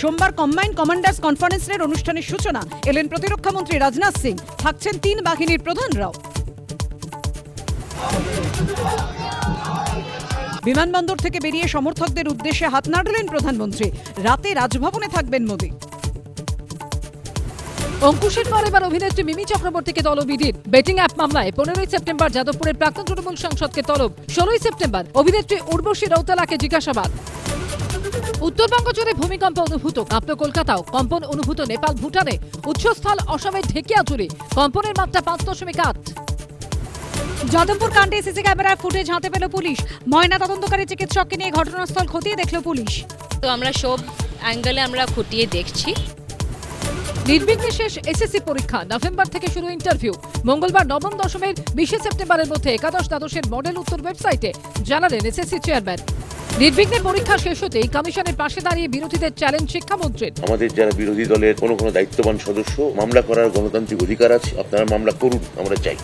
সোমবার combined commanders কনফারেন্সের অনুষ্ঠানের সূচনা। এলেন প্রতিরক্ষামন্ত্রী রাজনাথ সিং। থাকছেন তিন বাহিনীর প্রধানরাও। বিমানবন্দর থেকে বেরিয়ে সমর্থকদের উদ্দেশ্যে হাত নাড়লেন প্রধানমন্ত্রী। রাতে রাজভবনে থাকবেন মোদী। অঙ্কুশের পর এবার অভিনেত্রী মিমি চক্রবর্তীকে তলব ইডির। বেটিং অ্যাপ মামলায় পনেরোই সেপ্টেম্বর যাদবপুরের প্রাক্তন তৃণমূল সাংসদকে তলব। ষোলোই সেপ্টেম্বর অভিনেত্রী উর্বশী রৌতালাকে জিজ্ঞাসাবাদ। উত্তরবঙ্গ জুড়ে ভূমিকম্প অনুভূত কাঁপল কলকাতাও। কম্পন অনুভূত নেপাল ভুটানে। উৎসস্থল অসমের ঢেকিয়াজুড়ি কম্পনের মাত্রা পাঁচ দশমিক আট। যাদবপুর কাণ্ডে সিসি ক্যামেরার ফুটেজ হাতে পেল পুলিশ। ময়না তদন্তকারী চিকিৎসককে নিয়ে ঘটনাস্থল খতিয়ে দেখল পুলিশ। তো আমরা সব অ্যাঙ্গেলে আমরা খুঁটিয়ে দেখছি। নির্বিঘ্নে শেষ এসএসসি পরীক্ষা নভেম্বর থেকে শুরু ইন্টারভিউ মঙ্গলবার নবম দশমের বিশে সেপ্টেম্বরের মধ্যে একাদশ দ্বাদশের মডেল উত্তর ওয়েবসাইটে জানালেন এসএসসি চেয়ারম্যান নির্বিঘ্নে পরীক্ষা শেষ হতেই কমিশনের পাশে দাঁড়িয়ে বিরোধীদের চ্যালেঞ্জ শিক্ষামন্ত্রীর। আমাদের যারা বিরোধী দলের কোনো কোনো দায়িত্ববান সদস্য, মামলা করার গণতান্ত্রিক অধিকার আছে, আপনারা মামলা করুন, আমরা চাই।